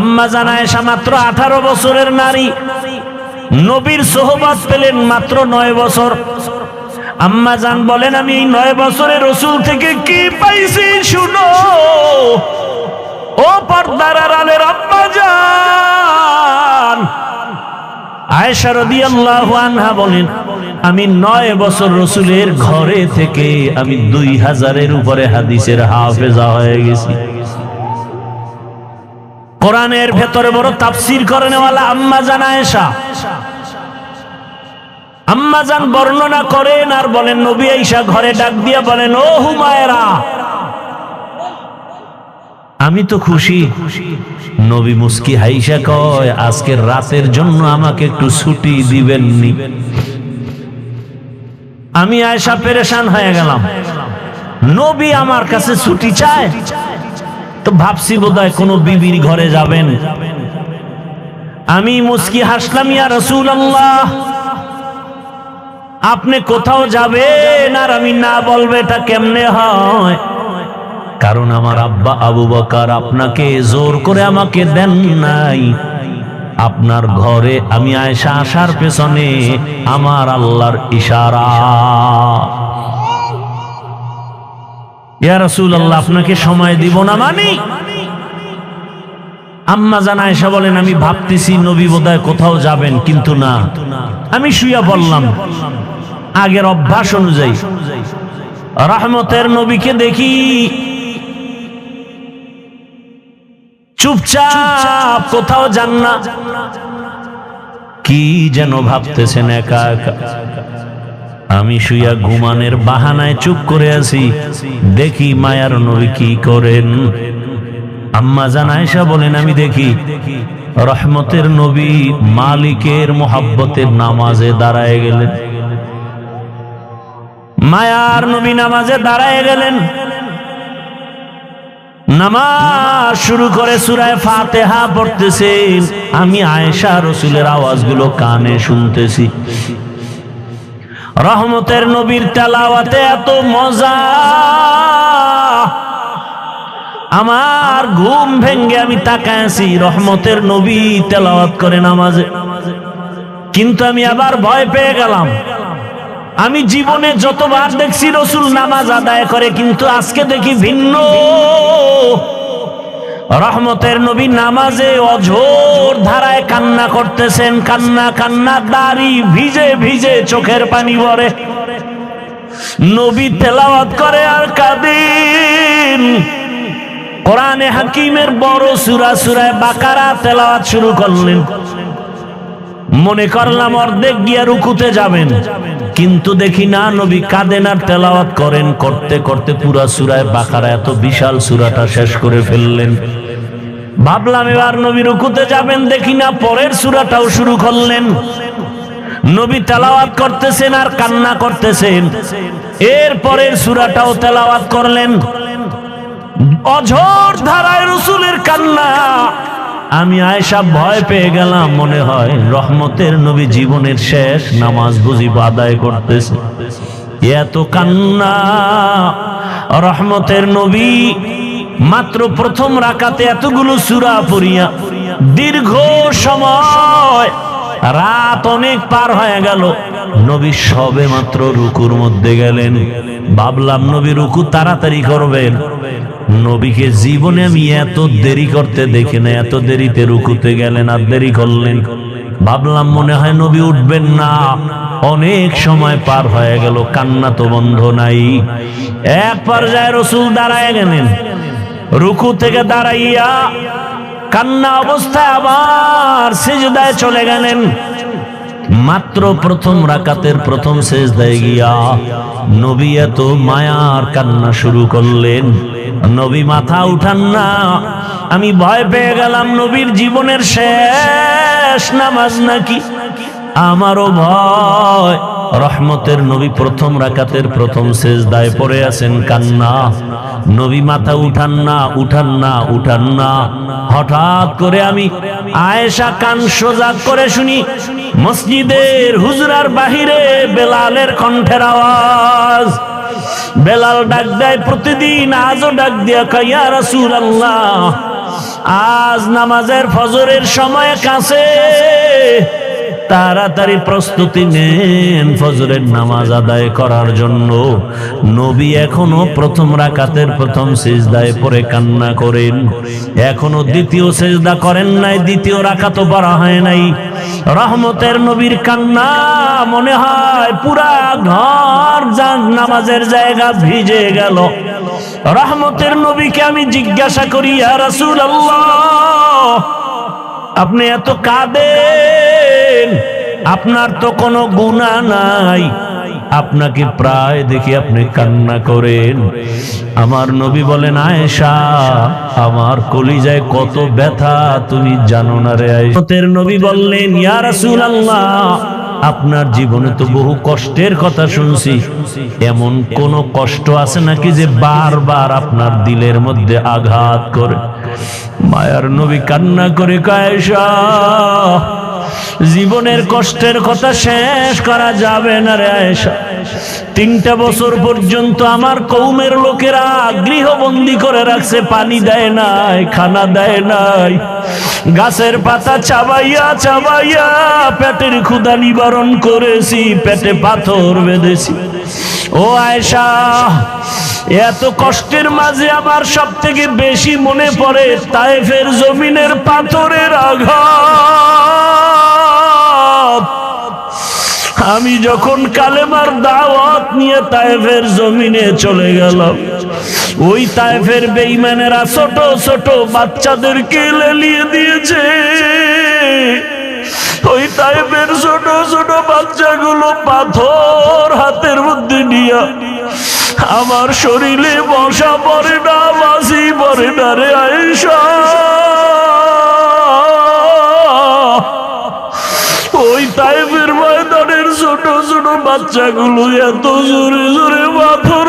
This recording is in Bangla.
আম্মা জানায়সা মাত্র আঠারো বছরের নারী। নবীর সোহবাত পেলেন মাত্র নয় বছর। আম্মা জান বলেন, আমি নয় বছরে রসুল থেকে কি পাইছি শুনো? ও পর্দার আড়ালের আম্মা জান। আয়েশা রাদিয়াল্লাহু আনহা বলেন, আমি নয় বছর রসুলের ঘরে থেকে আমি দুই হাজারের উপরে হাদিসের হাফেজা হয়ে গেছি। কোরআনের ভেতরে বড় তাফসির করে নেওয়ালা আম্মা জান আয়েশা। আম্মা জান বর্ণনা করেন আর বলেন, নবী আইসা ঘরে ডাক দিয়া বলেন, ও হুমায়রা, আমি তো খুশি। নবী মুস্কি হাইসা কয়, আজকের রাতের জন্য আমাকে একটু ছুটি দিবেন দিবেননি। আমি আয়সা পেরেশান হয়ে গেলাম। নবী আমার কাছে ছুটি চায়। তো ভাবছি বোধহয় কোনো বিবির ঘরে যাবেন। আমি মুস্কি হাসলাম, ইয়া রসুল আপনি কোথাও যাবেন আর আমি না বলবে এটা কেমনে হয়? কারণ আমার আব্বা আবু বকার আপনাকে জোর করে আমাকে দেন নাই। আপনার ঘরে আমি আয়সা আসার পেছনে আমার আল্লাহর ইশারা। ইয়া রাসূল আল্লাহ আপনাকে সময় দিব না মানি আম্মা জানা এসে বলেন আমি ভাবতেছি নবী বোধহয় কোথাও যাবেন কিন্তু না। আমি শুয়া বললাম আগের অভ্যাস অনুযায়ী। রহমতের নবীকে দেখি। চুপচাপ কোথাও যান না। কি যেন ভাবতেছেন একা একা। আমি শুয়া ঘুমানের বাহানায় চুপ করে আছি। দেখি মায়ার নবী কি করেন। আম্মা জানায়সা বলেন, আমি দেখি রহমতের নবী মালিকের মোহাব্বতের নামাজে দাঁড়ায় গেলেন। মায়ার নবী নামাজে দাঁড়ায় গেলেন। নামাজ শুরু করে সুরায় ফাতেহা পড়তেছেন। আমি আয়েশা রসুলের আওয়াজগুলো কানে শুনতেছি। রহমতের নবীর তেলাওয়াতে এত মজা। আমার ঘুম ভেঙ্গে আমি তাকায় আছি, রহমতের নবী তেলাওয়াত করে নামাজে। কিন্তু আমি আবার ভয় পেয়ে গেলাম। আমি জীবনে যতবার দেখছি রসুল নামাজ আদায় করে, কিন্তু আজকে দেখি ভিন্ন। রহমতের নবী নামাজে অঝোর ধারায় কান্না করতেছেন, কান্না কান্না, দাড়ি ভিজে ভিজে চোখের পানি ভরে। নবী তেলাওয়াত করে আর কাদিন। কোরআনে হাকিমের বড় সুরা সুরায় বাকারা তেলাওয়াত শুরু করলেন। মনে করলাম অর্ধেক গিয়া রুকুতে যাবেন, কিন্তু দেখি না, নবী কাঁদেন আর তেলাওয়াত করেন। করতে করতে পুরা সুরায় বাকারা, এত বিশাল সুরাটা শেষ করে ফেললেন। ভাবলাম এবার নবী রুকুতে যাবেন, দেখি না পরের সুরাটাও শুরু করলেন। নবী তেলাওয়াত করতেছেন আর কান্না করতেছেন। এর পরের সুরাটাও তেলাওয়াত করলেন। অঝোর ধারায় রসুলের কান্না। আমি আয়সা ভয় পেয়ে গেলাম, মনে হয় রহমতের নবী জীবনের শেষ নামাজ বুঝি আদায় করতেছে। এত কান্না, রহমতের নবী মাত্র প্রথম রাকাতে এতগুলো সুরা পড়িয়া দীর্ঘ সময় রাত অনেক পার হয়ে গেল। নবী সবে মাত্র রুকুর মধ্যে গেলেন। ভাবলাম, নবী, রুকু তাড়াতাড়ি করবেন। নবীকে জীবনে আমি এত দেরি করতে দেখি না, এত দেরিতে রুকুতে গেলেন, আর দেরি করলেন। ভাবলাম, মনে হয় নবী উঠবেন না। অনেক সময় পার হয়ে গেল, কান্না তো বন্ধ নাই। এক পর্যায়ে রসুল দাঁড়ায় গেলেন। রুকু থেকে দাঁড়াইয়া কান্না অবস্থায় আবার সেজদায় চলে গেলেন। মাত্র প্রথম রাকাতের প্রথম শেষ দেয় গিয়া নবী এত মায়ার কান্না শুরু করলেন। নবী মাথা উঠান না, আমি ভয় পেয়ে গেলাম নবীর জীবনের শেষ নামাজ নাকি? আমারও ভয়। রহমতের নবী প্রথম রাকাতের প্রথম শেষ দায় পড়ে আছেন, কান্না। নবী মাথা উঠান না উঠান না উঠান না। হঠাৎ করে আমি আয়েশা কান সোজা করে শুনি, মসজিদের হুজরার বাহিরে বেলালের কণ্ঠের আওয়াজ। বেলাল ডাক দেয়, প্রতিদিন আজও ডাক দিয়া কাইয়া রাসূল আল্লাহ আজ নামাজের ফজরের সময় কাছে। তাড়াতাড়ি প্রস্তুতি নেন ফজরের নামাজ আদায় করার জন্য। নবী এখনও প্রথম রাকাতের প্রথম সেজদায় পরে কান্না করেন। এখনও দ্বিতীয় সেজদা করেন নাই, দ্বিতীয় রাকাতও পড়া হয় নাই। রহমতের নবীর কান্না মনে হয় পুরা ঘর যান নামাজের জায়গা ভিজে গেল। রহমতের নবীকে আমি জিজ্ঞাসা করি আর রাসূল আপনি এত কাঁদেন, আপনার তো কোনো গুণা নাই। আপনাকে প্রায় দেখি আপনি কান্না করেন। আমার নবী বলেন, আয়েশা, আমার কলিজায় কত ব্যথা, তুমি জানো না রে আয়েশা। নবী বললেন, ইয়া রাসূলুল্লাহ আপনার জীবনে তো বহু কষ্টের কথা শুনছি। এমন কোন কষ্ট আছে নাকি যে বারবার আপনার দিলের মধ্যে আঘাত করে? মায়ার নবী কান্না করে কায়সা জীবনের কষ্টের কথা শেষ করা যাবে না রে আয়েশা। তিনটা বছর পর্যন্ত আমার কৌমের লোকেরা গৃহবন্দী করে রাখছে, পানি দেয় নাই, খানা দেয় নাই। গাছের পাতা চাবাইয়া চাবাইয়া পেটের ক্ষুদা নিবারণ করেছি, পেটে পাথর বেঁধেছি। ও আয়েশা, এত কষ্টের মাঝে আমার সব থেকে বেশি মনে পড়ে তাইফের জমিনের পাথরের আঘাত। আমি যখন কালেমার দাওয়াত নিয়ে তাইফের জমিনে চলে গেলাম, ওই তাইফের বেইমানেরা ছোট ছোট বাচ্চাদেরকে লেলিয়ে দিয়েছে। ওই টাইপের ছোট ছোট বাচ্চাগুলো পাথর হাতের মধ্যে নিয়া আমার শরীরে বসা পড়ে না বাসি পড়ে না রে আয়েশা। বাচ্চাগুলো এত জোরে জোরে পাথর